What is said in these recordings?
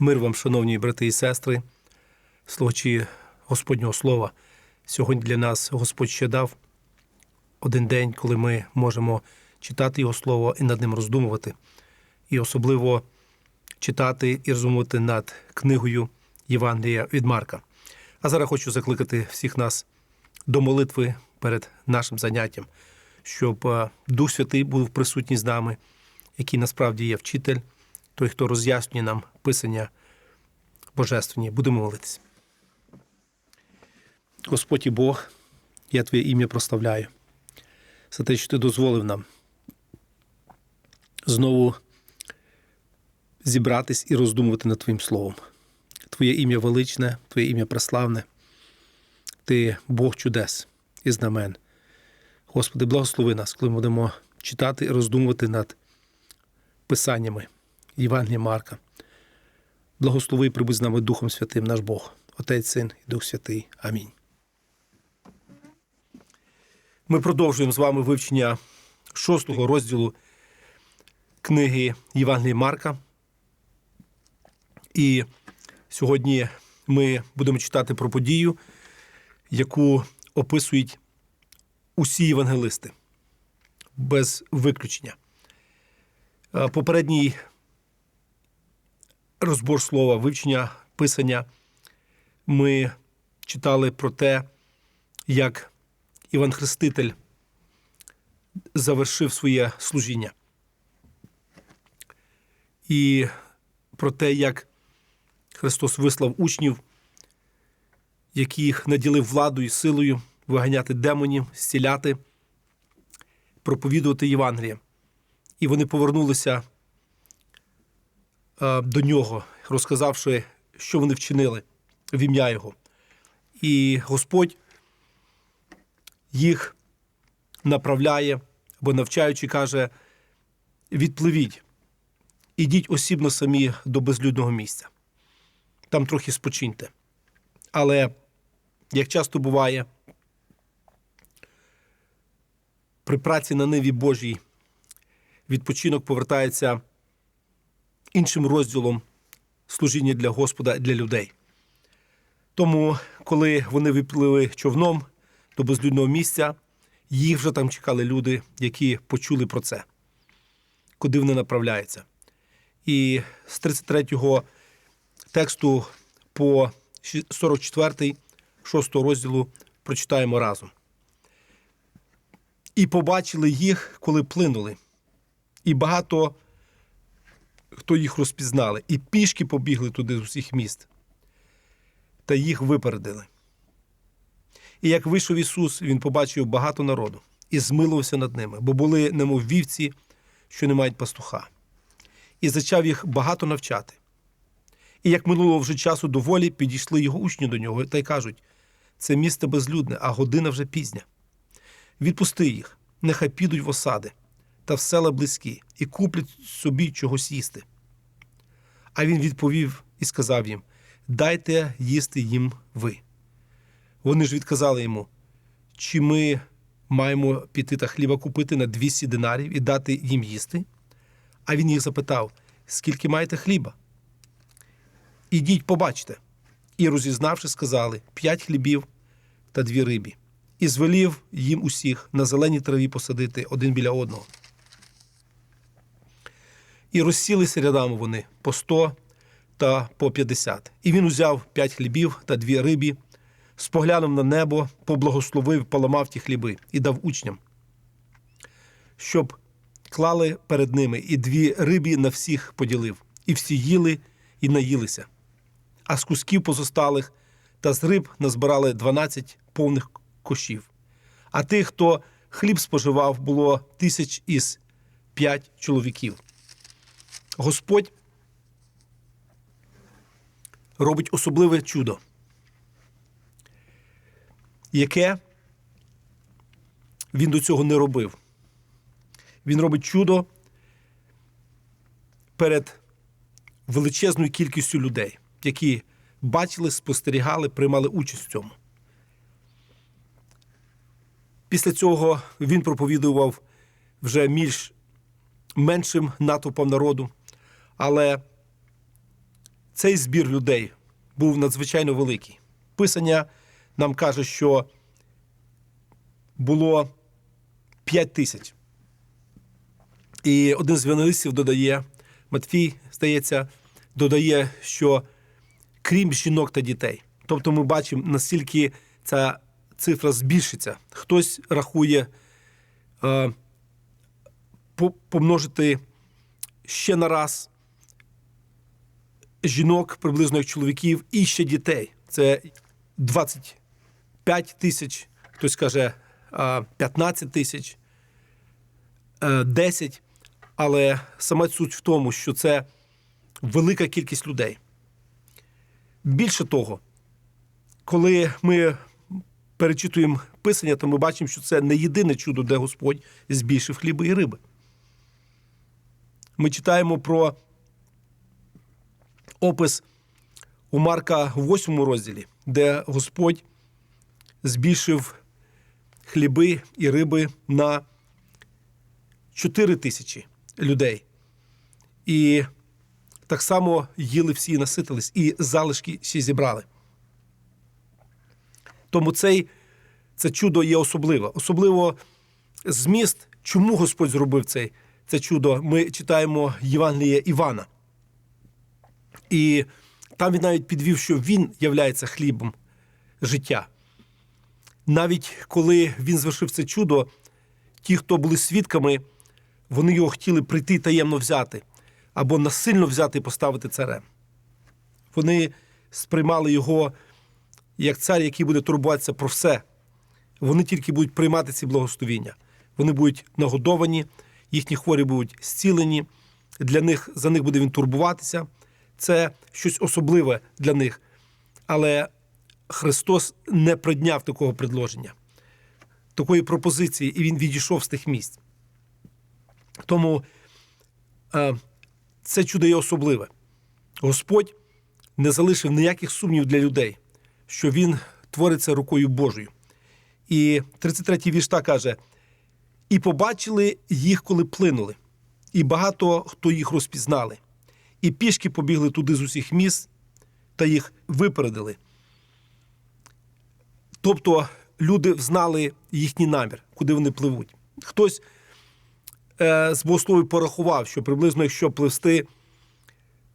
Мир вам, шановні брати і сестри, слухачі Господнього Слова. Сьогодні для нас Господь ще дав один день, коли ми можемо читати Його Слово і над ним роздумувати, і особливо читати і роздумувати над книгою Євангелія від Марка. А зараз хочу закликати всіх нас до молитви перед нашим заняттям, щоб е, Дух Святий був присутній з нами, який насправді є вчитель, той, хто роз'яснює нам писання божественні. Будемо молитися. Господь і Бог, я Твоє ім'я прославляю за те, що Ти дозволив нам знову зібратись і роздумувати над Твоїм Словом. Твоє ім'я величне, Твоє ім'я преславне. Ти Бог чудес і знамен. Господи, благослови нас, коли ми будемо читати і роздумувати над писаннями Євангелія Марка. Благослови і прибудь з нами Духом Святим, наш Бог, Отець, Син і Дух Святий. Амінь. Ми продовжуємо з вами вивчення шостого розділу книги Євангелія Марка. І сьогодні ми будемо читати про подію, яку описують усі євангелисти без виключення. Е, Попередній розбор слова, вивчення писання, ми читали про те, як Іван Хреститель завершив своє служіння. І про те, як Христос вислав учнів, яких наділив владою і силою виганяти демонів, зціляти, проповідувати Євангеліє. І вони повернулися до нього, розказавши, що вони вчинили в ім'я Його. І Господь їх направляє або навчаючи, каже: відпливіть, ідіть осібно самі до безлюдного місця. Там трохи спочиньте. Але, як часто буває, при праці на ниві Божій відпочинок повертається іншим розділом служіння для Господа для людей. Тому, коли вони виплили човном до безлюдного місця, їх вже там чекали люди, які почули про це, куди вони направляються. І з 33-го тексту по 44-й, 6 розділу прочитаємо разом. І побачили їх, коли плинули, і багато хто їх розпізнали, і пішки побігли туди з усіх міст, та їх випередили. І як вийшов Ісус, Він побачив багато народу і змилувався над ними, бо були немов вівці, що не мають пастуха, і зачав їх багато навчати. І як минуло вже часу доволі, підійшли його учні до нього та й кажуть: це місто безлюдне, а година вже пізня. Відпусти їх, нехай підуть в осади та в села близькі, і куплять собі чогось їсти. А він відповів і сказав їм: Дайте їсти їм ви. Вони ж відказали йому, чи ми маємо піти та хліба купити на 200 динарів і дати їм їсти? А він їх запитав: скільки маєте хліба? Ідіть, побачте. І розізнавши, сказали п'ять хлібів та дві рибі, і звелів їм усіх на зеленій траві посадити один біля одного. І розсілися рядами вони по сто та по п'ятдесят. І він узяв п'ять хлібів та дві рибі, споглянув на небо, поблагословив, поламав ті хліби і дав учням, щоб клали перед ними, і дві рибі на всіх поділив, і всі їли і наїлися. А з кусків позосталих та з риб назбирали дванадцять повних кошів. А тих, хто хліб споживав, було тисяч із п'ять чоловіків. Господь робить особливе чудо, яке він до цього не робив. Він робить чудо перед величезною кількістю людей, які бачили, спостерігали, приймали участь в цьому. Після цього він проповідував вже більш меншим натовпом народу, але цей збір людей був надзвичайно великий. Писання нам каже, що було 5 тисяч. І один з евангелистів додає, Матфій, здається, додає, що крім жінок та дітей. Тобто ми бачимо, наскільки ця цифра збільшиться. Хтось рахує е, помножити ще на раз жінок, приблизно як чоловіків, і ще дітей. Це 25 тисяч, хтось каже е, 15 тисяч, е, 10. Але сама суть в тому, що це велика кількість людей. Більше того, коли ми перечитуємо писання, то ми бачимо, що це не єдине чудо, де Господь збільшив хліби і риби. Ми читаємо про опис у Марка в 8 розділі, де Господь збільшив хліби і риби на 4 тисячі людей. І так само їли всі і наситились, і залишки ще зібрали. Тому цей, це чудо є особливе. Особливо зміст, чому Господь зробив цей, це чудо. Ми читаємо Євангеліє Івана. І там він навіть підвів, що він являється хлібом життя. Навіть коли він звершив це чудо, ті, хто були свідками, вони його хотіли прийти таємно взяти або насильно взяти і поставити царем. Вони сприймали його як цар, який буде турбуватися про все. Вони тільки будуть приймати ці благословіння. Вони будуть нагодовані, їхні хворі будуть зцілені. Для них за них буде він турбуватися. Це щось особливе для них. Але Христос не прийняв такого предложення, такої пропозиції, і він відійшов з тих місць. Тому е, це чудо є особливе. Господь не залишив ніяких сумнів для людей, що Він твориться рукою Божою. І 33-й вірш так каже: і побачили їх, коли плинули, і багато хто їх розпізнали, і пішки побігли туди з усіх міст та їх випередили. Тобто люди взнали їхній намір, куди вони пливуть. Хтось е, з богословів порахував, що приблизно, якщо пливсти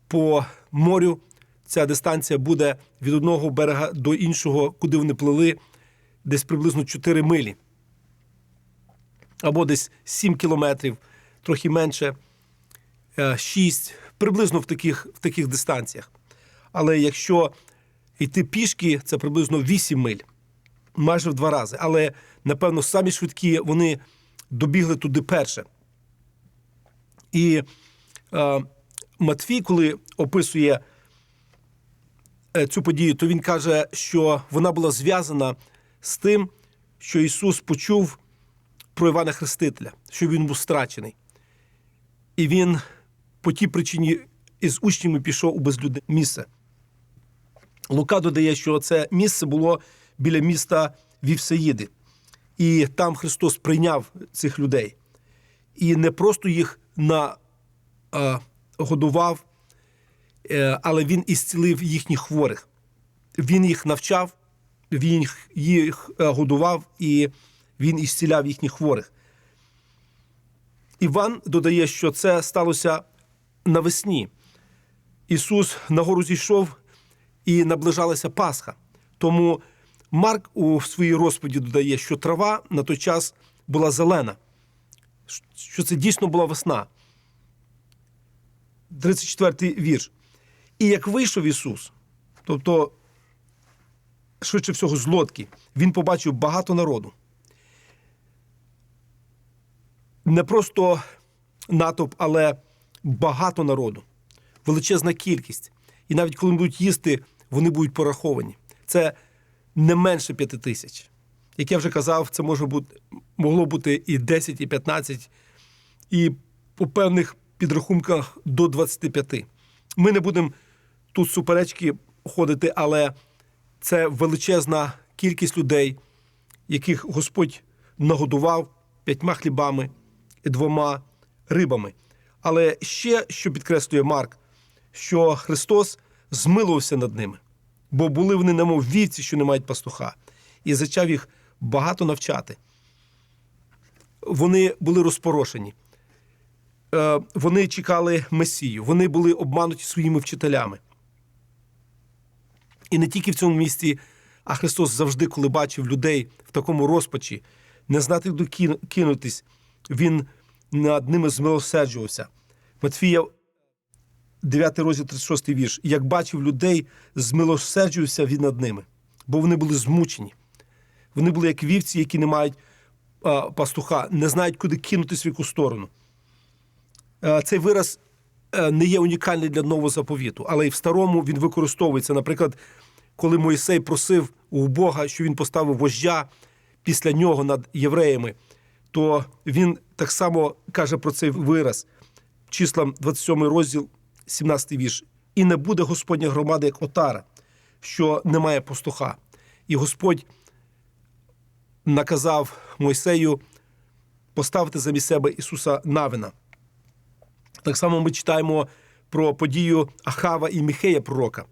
по морю, ця дистанція буде від одного берега до іншого, куди вони плили, десь приблизно 4 милі. Або десь 7 кілометрів, трохи менше, е, 6, приблизно в таких, в таких дистанціях. Але якщо йти пішки, це приблизно 8 миль, майже в два рази. Але, напевно, самі швидкі вони добігли туди перше. І е, Матвій, коли описує е, цю подію, то він каже, що вона була зв'язана з тим, що Ісус почув про Івана Хрестителя, що він був страчений. І він по тій причині із учнями пішов у безлюдне місце. Лука додає, що це місце було біля міста Вівсеїди. І там Христос прийняв цих людей. І не просто їх нагодував, е, але Він ісцілив їхніх хворих. Він їх навчав, він їх, е, годував і він ісціляв їхніх хворих. Іван додає, що це сталося навесні. Ісус нагору зійшов і наближалася Пасха. Тому Марк у своїй розповіді додає, що трава на той час була зелена, що це дійсно була весна. 34-й вірш. І як вийшов Ісус, тобто, швидше всього, з лодки, Він побачив багато народу. Не просто натовп, але багато народу, величезна кількість. І навіть коли будуть їсти, вони будуть пораховані. Це не менше п'яти тисяч. Як я вже казав, це може бути, могло бути і 10, і 15, і по певних підрахунках до 25. Ми не будемо тут суперечки ходити, але це величезна кількість людей, яких Господь нагодував п'ятьма хлібами і двома рибами. Але ще що підкреслює Марк, що Христос змилувався над ними, бо були вони немов вівці, що не мають пастуха, і зачав їх багато навчати. Вони були розпорошені. Е, Вони чекали Месію, вони були обмануті своїми вчителями. І не тільки в цьому місці, а Христос завжди, коли бачив людей в такому розпачі, не знати, куди кинутись, він над ними змилосерджувався. Матфія, 9 розділ, 36 вірш. Як бачив людей, змилосерджувався він над ними, бо вони були змучені. Вони були як вівці, які не мають а, пастуха, не знають, куди кинутись в яку сторону. Е, Цей вираз е, не є унікальний для нового заповіту, але і в старому він використовується. Наприклад, коли Мойсей просив у Бога, що він поставив вождя після нього над євреями, то він так само каже про цей вираз, числам 27 розділ, 17 вірш. І не буде Господня громада, як отара, що не має пастуха. І Господь наказав Мойсею поставити замість себе Ісуса Навина. Так само ми читаємо про подію Ахава і Михея пророка.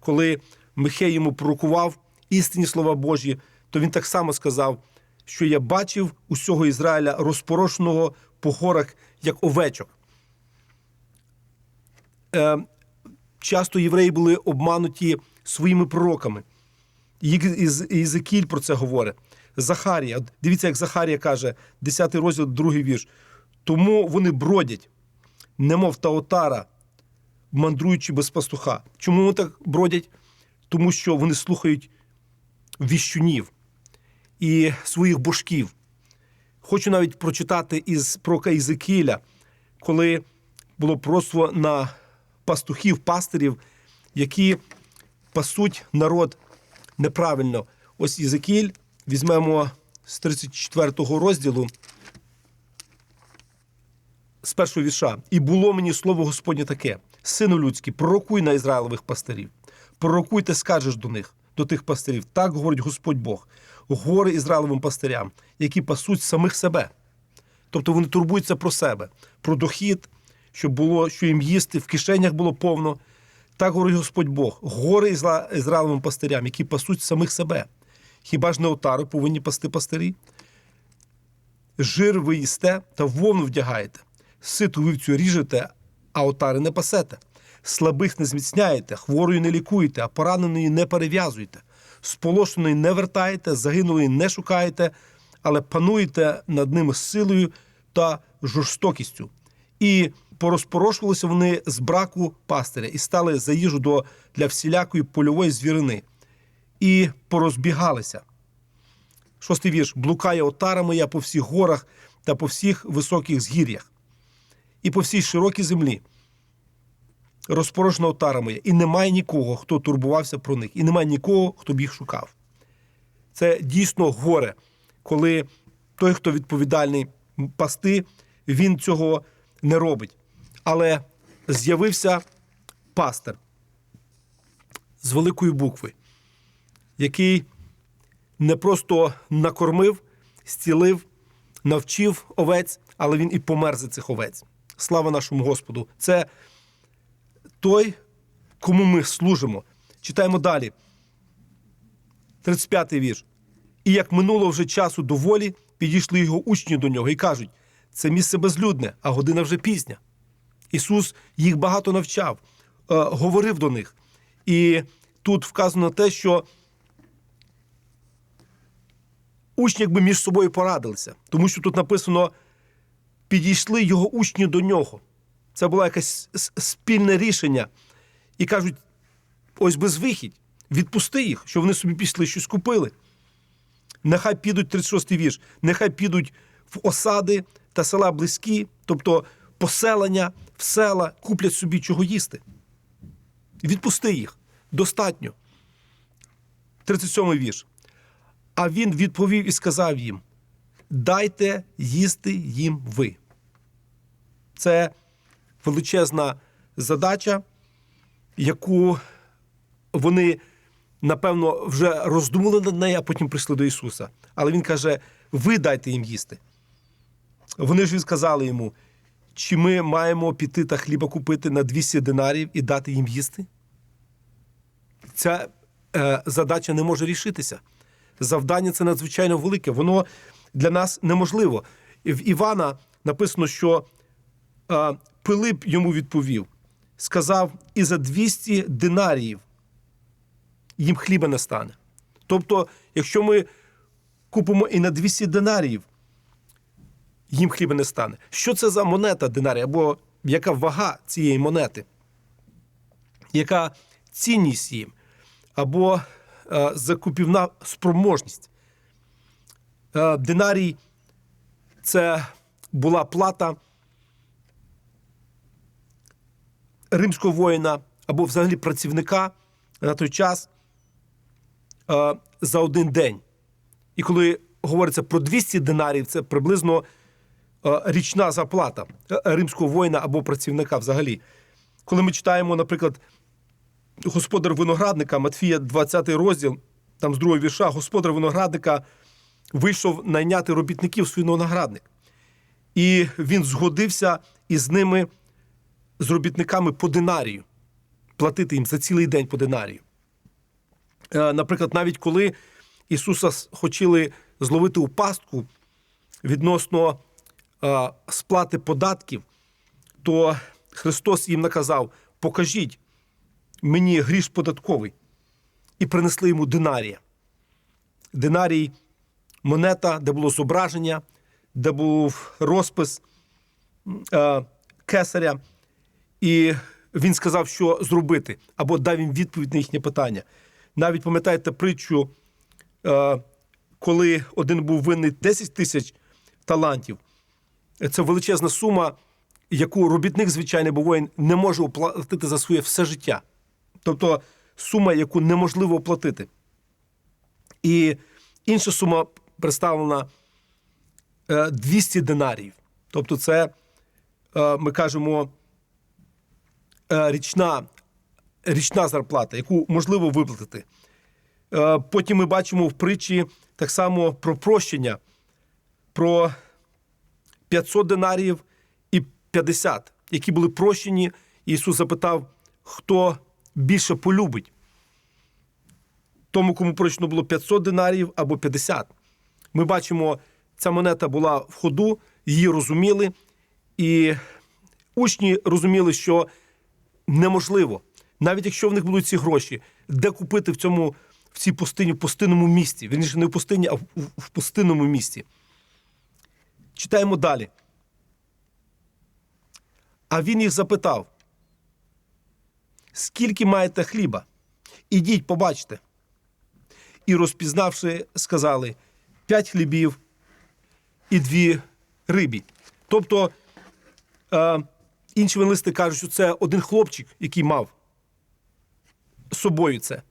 Коли Михей йому пророкував істинні слова Божі, то він так само сказав, що я бачив усього Ізраїля розпорошеного по горах, як овечок. Е, часто євреї були обмануті своїми пророками. Єзекіль про це говорить. Захарія. Дивіться, як Захарія каже, 10 розділ, 2 вірш. Тому вони бродять, немов та отара, мандруючи без пастуха. Чому вони так бродять? Тому що вони слухають віщунів і своїх божків. Хочу навіть прочитати із пророка Ізекіля, коли було пророцтво на пастухів, пастирів, які пасуть народ неправильно. Ось Ізекіль, візьмемо з 34 розділу, з першого вірша. І було мені слово Господнє таке: сину людський, пророкуй на Ізраїлових пастирів. Пророкуй ти скажеш до них, до тих пастирів. Так говорить Господь Бог, гори Ізраїловим пастирям, які пасуть самих себе. Тобто вони турбуються про себе, про дохід, щоб було, що їм їсти, в кишенях було повно. Так говорить Господь Бог, гори Ізра- Ізраїлевим пастирям, які пасуть самих себе. Хіба ж не отари повинні пасти пастирі? Жир ви їсте та вовну вдягаєте, ситу вівцю ріжете, а отари не пасете. Слабих не зміцняєте, хворої не лікуєте, а пораненої не перев'язуєте, сполошеної не вертаєте, загинулої не шукаєте, але пануєте над ними силою та жорстокістю. І порозпорошувалися вони з браку пастиря і стали за їжу до, для всілякої польової звірини, і порозбігалися. Шостий вірш. Блукає отара моя по всіх горах та по всіх високих згір'ях, і по всій широкій землі. Розпорожена отара моя, і немає нікого, хто турбувався про них, і немає нікого, хто б їх шукав. Це дійсно горе, коли той, хто відповідальний пасти, він цього не робить. Але з'явився пастир з великої букви, який не просто накормив, зцілив, навчив овець, але він і помер за цих овець. Слава нашому Господу! Це той, кому ми служимо. Читаємо далі. 35-й вірш. І як минуло вже часу доволі, підійшли його учні до нього і кажуть: це місце безлюдне, а година вже пізня. Ісус їх багато навчав, е, говорив до них. І тут вказано те, що учні якби між собою порадилися, тому що тут написано: підійшли його учні до нього. Це було якесь спільне рішення. І кажуть: ось безвихідь, відпусти їх, що вони собі пішли, щось купили. Нехай підуть 36-й вірш, нехай підуть в осади та села близькі, тобто поселення в села, куплять собі чого їсти. Відпусти їх. Достатньо. 37 вірш. А він відповів і сказав їм: дайте їсти їм ви. Це величезна задача, яку вони, напевно, вже роздумали над нею, а потім прийшли до Ісуса. Але Він каже: ви дайте їм їсти. Вони ж сказали йому, чи ми маємо піти та хліба купити на 200 динарів і дати їм їсти? ця е, задача не може рішитися. Завдання це надзвичайно велике. Воно для нас неможливо. В Івана написано, що е, Пилип йому відповів, сказав: і за 200 динаріїв їм хліба не стане. Тобто, якщо ми купимо і на 200 динаріїв, їм хліба не стане. Що це за монета динарія? Або яка вага цієї монети? Яка цінність їм? Або е, закупівна спроможність? Е, динарій це була плата римського воїна або взагалі працівника на той час е, за один день. І коли говориться про 200 динарів, це приблизно е, річна зарплата е, римського воїна або працівника взагалі. Коли ми читаємо, наприклад, господар виноградника, Матфія, 20 розділ, там з другого вірша, господар виноградника вийшов найняти робітників свій виноградник. І він згодився із ними, з робітниками по динарію, платити їм за цілий день по динарію. Е, Наприклад, навіть коли Ісуса хотіли зловити у пастку відносно е, сплати податків, то Христос їм наказав: покажіть мені гріш податковий. І принесли йому динарія. Динарій монета, де було зображення, де був розпис е, кесаря. І він сказав, що зробити, або дав їм відповідь на їхнє питання. Навіть пам'ятаєте притчу, е, коли один був винний 10 тисяч талантів. Це величезна сума, яку робітник, звичайний бо воїн, не може оплатити за своє все життя. Тобто сума, яку неможливо оплатити. І інша сума представлена е, 200 динарів. Тобто, це, е, ми кажемо, е, річна, річна зарплата, яку можливо виплатити. Е, Потім ми бачимо в притчі так само про прощення, про 500 динарів і 50, які були прощені. Ісус запитав, хто більше полюбить. Тому, кому прощено було 500 динарів або 50. Ми бачимо, ця монета була в ходу, її розуміли, і учні розуміли, що неможливо, навіть якщо в них будуть ці гроші, де купити в цьому в цій пустині, в пустинному місті. Вірніше, не в пустині, а в, в пустинному місті. Читаємо далі. А він їх запитав: скільки маєте хліба? Ідіть, побачте. І розпізнавши, сказали п'ять хлібів і дві рибі. Тобто, е, інші винлисти кажуть, що це один хлопчик, який мав з собою це.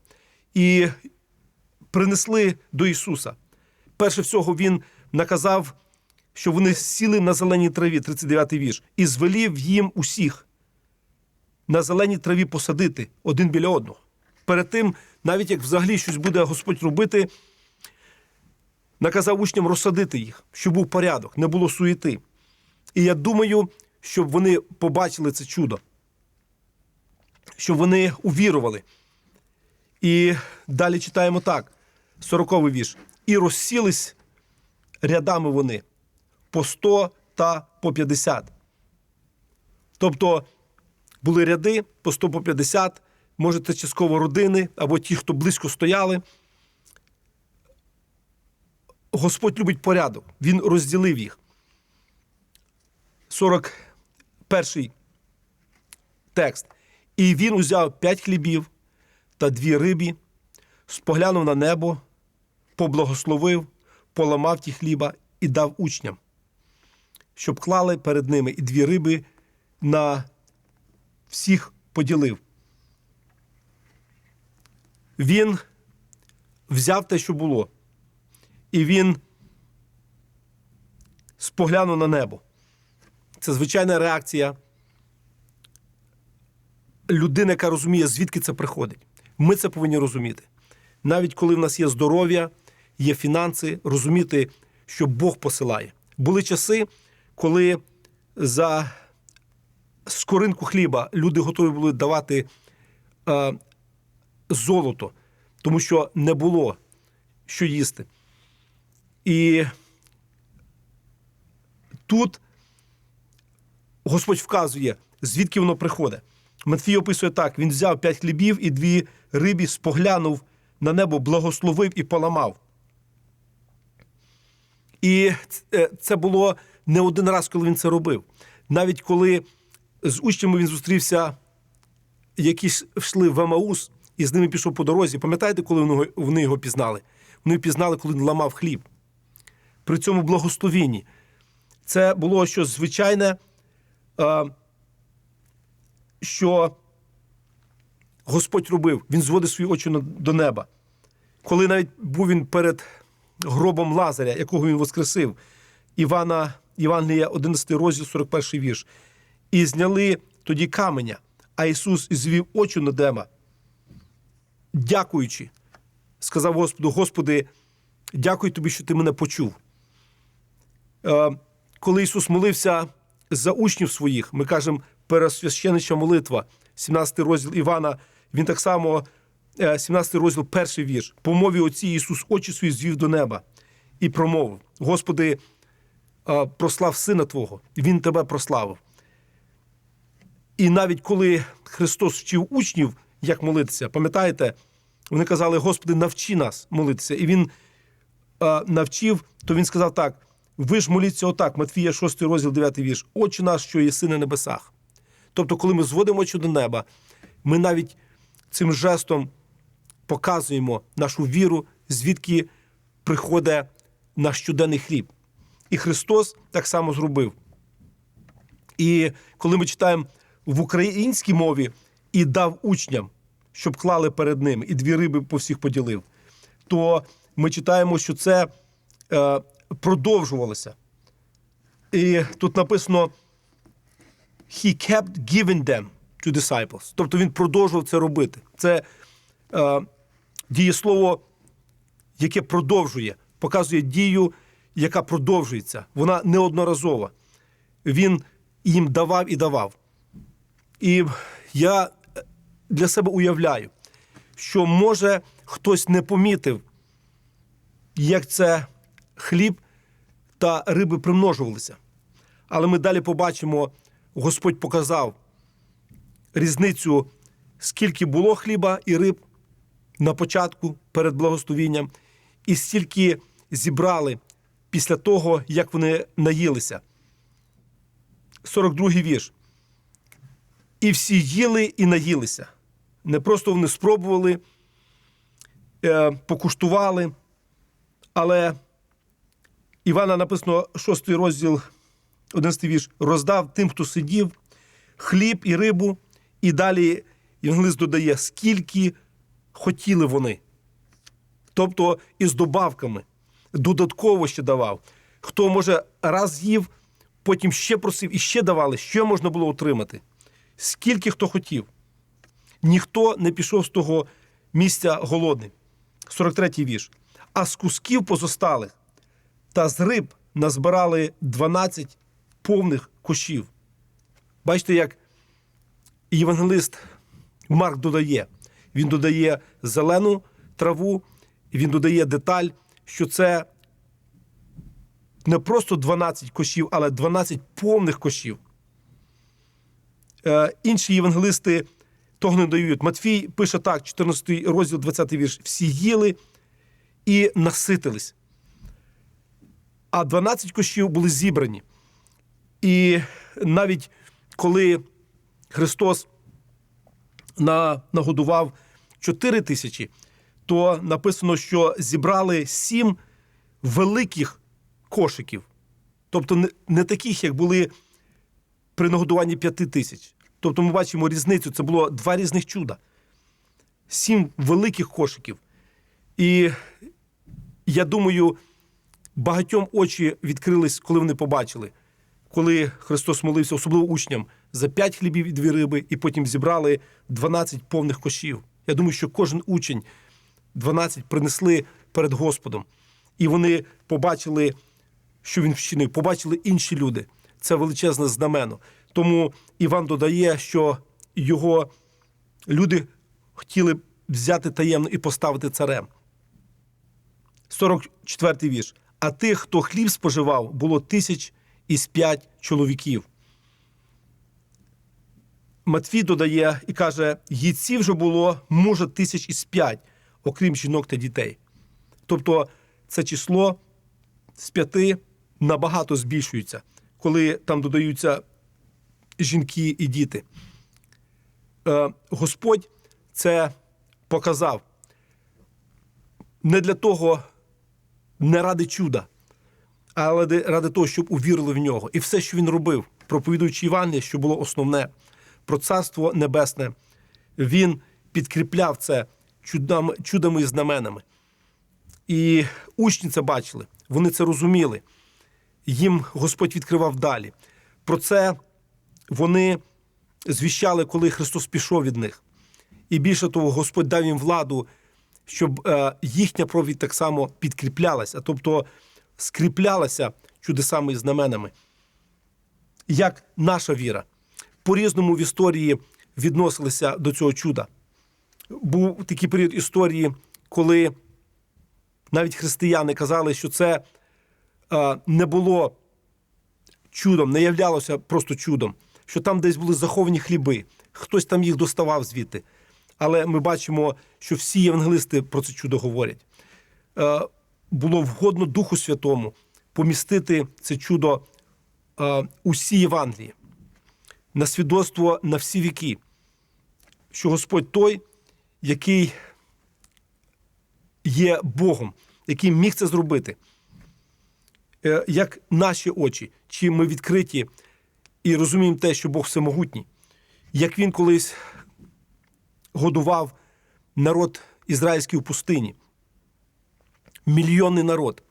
І принесли до Ісуса. Перше всього, Він наказав, що вони сіли на зеленій траві, 39-й вірш, і звелів їм усіх на зеленій траві посадити один біля одного. Перед тим, навіть як взагалі щось буде Господь робити, наказав учням розсадити їх, щоб був порядок, не було суєти. І я думаю, щоб вони побачили це чудо, щоб вони увірували. І далі читаємо так: 40-й вірш. І розсілись рядами вони по 100 та по 50. Тобто були ряди по 100 по 50, може, це частково родини або ті, хто близько стояли. Господь любить порядок, Він розділив їх. 41 текст. І він узяв п'ять хлібів та дві рибі, споглянув на небо, поблагословив, поламав ті хліба і дав учням, щоб клали перед ними і дві риби на всіх поділив. Він взяв те, що було, і він споглянув на небо. Це звичайна реакція людини, яка розуміє, звідки це приходить. Ми це повинні розуміти. Навіть коли в нас є здоров'я, є фінанси, розуміти, що Бог посилає. Були часи, коли за скоринку хліба люди готові були давати е, золото, тому що не було що їсти. І тут Господь вказує, звідки воно приходить. Матфій описує так: він взяв п'ять хлібів і дві рибі, споглянув на небо, благословив і поламав. І е, це було не один раз, коли він це робив. Навіть коли з учнями він зустрівся, які йшли в Емаус, і з ними пішов по дорозі. Пам'ятаєте, коли вони його- пізнали? Вони пізнали, коли він ламав хліб. При цьому благословінні. Це було щось звичайне, що Господь робив. Він зводив свої очі до неба. Коли навіть був він перед гробом Лазаря, якого він воскресив, Івана, Євангелія 11 розділ, 41 вірш. І зняли тоді каменя, а Ісус звів очі на неба, дякуючи, сказав Господу: Господи, дякую тобі, що ти мене почув. Е, Коли Ісус молився за учнів своїх, ми кажемо пересвященича молитва, 17 розділ Івана, він так само, е, 17 розділ, перший вірш. По мові Отці Ісус очі свої звів до неба і промовив: Господи, е, прослав Сина Твого, Він тебе прославив. І навіть коли Христос вчив учнів, як молитися, пам'ятаєте, вони казали: Господи, навчи нас молитися. І Він е, навчив, то він сказав так: ви ж моліться отак, Матфія 6 розділ, 9 вірш, Отче наш, що єси на небесах. Тобто, коли ми зводимо очі до неба, ми навіть цим жестом показуємо нашу віру, звідки приходить наш щоденний хліб. І Христос так само зробив. І коли ми читаємо в українській мові і дав учням, щоб клали перед ними, і дві риби по всіх поділив, то ми читаємо, що це е, продовжувалося. І тут написано He kept giving them to disciples. Тобто він продовжував це робити. Це е, дієслово, яке продовжує, показує дію, яка продовжується. Вона неодноразова. Він їм давав і давав. І я для себе уявляю, що може хтось не помітив, як це хліб та риби примножувалися. Але ми далі побачимо, Господь показав різницю, скільки було хліба і риб на початку перед благословінням, і стільки зібрали після того, як вони наїлися. 42-й вірш. І всі їли і наїлися. Не просто вони спробували, е, покуштували, але Івана написано 6 розділ, 11 вірш, роздав тим, хто сидів, хліб і рибу, і далі Євангелист додає, скільки хотіли вони. Тобто із добавками, додатково ще давав. Хто, може, раз їв, потім ще просив і ще давали, що можна було отримати. Скільки хто хотів. Ніхто не пішов з того місця голодним. 43-й вірш. А з кусків позосталих та з риб назбирали 12 повних кошів. Бачите, як євангелист Марк додає. Він додає зелену траву, він додає деталь, що це не просто 12 кошів, але 12 повних кошів. Е, інші євангелисти того не дають. Матфій пише так, 14 розділ, 20 вірш. Всі їли і наситились. А 12 кошів були зібрані. І навіть коли Христос на, нагодував 4 тисячі, то написано, що зібрали сім великих кошиків. Тобто не, не таких, як були при нагодуванні п'яти тисяч. Тобто ми бачимо різницю. Це було два різних чуда. Сім великих кошиків. І я думаю, багатьом очі відкрились, коли вони побачили, коли Христос молився, особливо учням, за п'ять хлібів і дві риби, і потім зібрали 12 повних кошів. Я думаю, що кожен учень 12 принесли перед Господом. І вони побачили, що він вчинив, побачили інші люди. Це величезне знамено. Тому Іван додає, що його люди хотіли взяти таємно і поставити царем. 44 вірш. А тих, хто хліб споживав, було тисяч із п'ять чоловіків. Матвій додає і каже: їдців вже було, може, тисяч із п'ять, окрім жінок та дітей. Тобто це число з п'яти набагато збільшується, коли там додаються жінки і діти. Е, Господь це показав не для того, не ради чуда, але ради- того, щоб увірили в нього. І все, що він робив, проповідуючи Івангеліє, що було основне про царство небесне, він підкріпляв це чудами, чудами і знаменами. І учні це бачили, вони це розуміли. Їм Господь відкривав далі. Про це вони звіщали, коли Христос пішов від них. І більше того, Господь дав їм владу, щоб е, їхня провід так само підкріплялася, тобто скріплялася чудесами і знаменами. Як наша віра по-різному в історії відносилися до цього чуда. Був такий період історії, коли навіть християни казали, що це е, не було чудом, не являлося просто чудом, що там десь були заховані хліби, хтось там їх доставав звідти. Але ми бачимо, що всі євангелисти про це чудо говорять. Е, було вгодно Духу Святому помістити це чудо е, усі Євангелії на свідоцтво на всі віки, що Господь той, який є Богом, який міг це зробити. Е, Як наші очі, чи ми відкриті і розуміємо те, що Бог всемогутній, як він колись годував народ ізраїльський у пустині, мільйонний народ,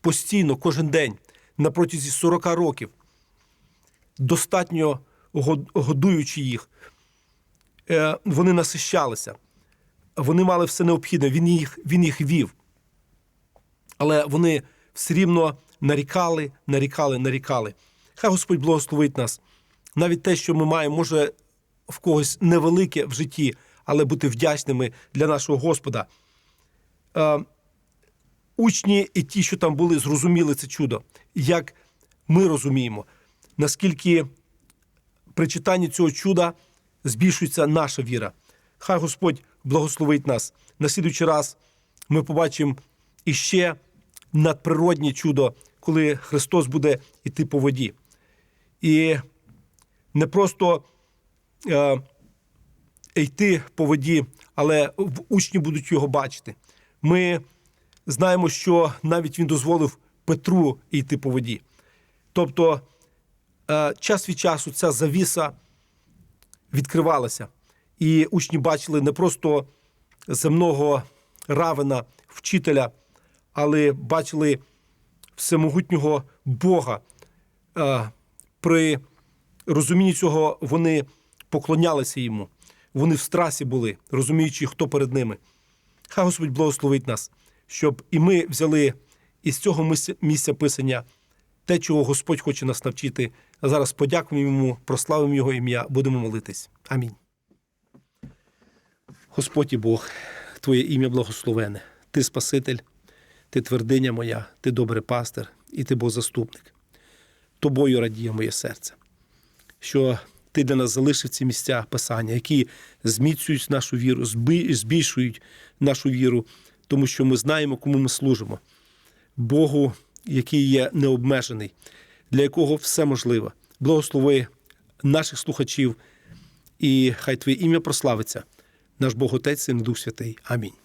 постійно, кожен день, на протязі 40 років, достатньо годуючи їх, е, вони насищалися, вони мали все необхідне, він їх, він їх вів. Але вони все рівно нарікали, нарікали, нарікали. Хай Господь благословить нас. Навіть те, що ми маємо, може в когось невелике в житті, але бути вдячними для нашого Господа. Е, учні і ті, що там були, зрозуміли це чудо. Як ми розуміємо, наскільки при читанні цього чуда збільшується наша віра. Хай Господь благословить нас. На слідуючий раз ми побачимо іще надприроднє чудо, коли Христос буде йти по воді. І не просто йти по воді, але учні будуть його бачити. Ми знаємо, що навіть він дозволив Петру йти по воді. Тобто, е, час від часу ця завіса відкривалася, і учні бачили не просто земного равена, вчителя, але бачили всемогутнього Бога. Е, При розумінні цього вони поклонялися йому. Вони в страсі були, розуміючи, хто перед ними. Хай Господь благословить нас, щоб і ми взяли із цього місця- писання те, чого Господь хоче нас навчити. А зараз подякуємо йому, прославимо його ім'я, будемо молитись. Амінь. Господь і Бог, Твоє ім'я благословене. Ти Спаситель, Ти твердиня моя, Ти добрий пастир і Ти Бог заступник. Тобою радіє моє серце, що Ти для нас залишив ці місця Писання, які зміцнюють нашу віру, збільшують нашу віру, тому що ми знаємо, кому ми служимо. Богу, який є необмежений, для якого все можливо. Благослови наших слухачів, і хай Твоє ім'я прославиться, наш Бог Отець і Дух Святий. Амінь.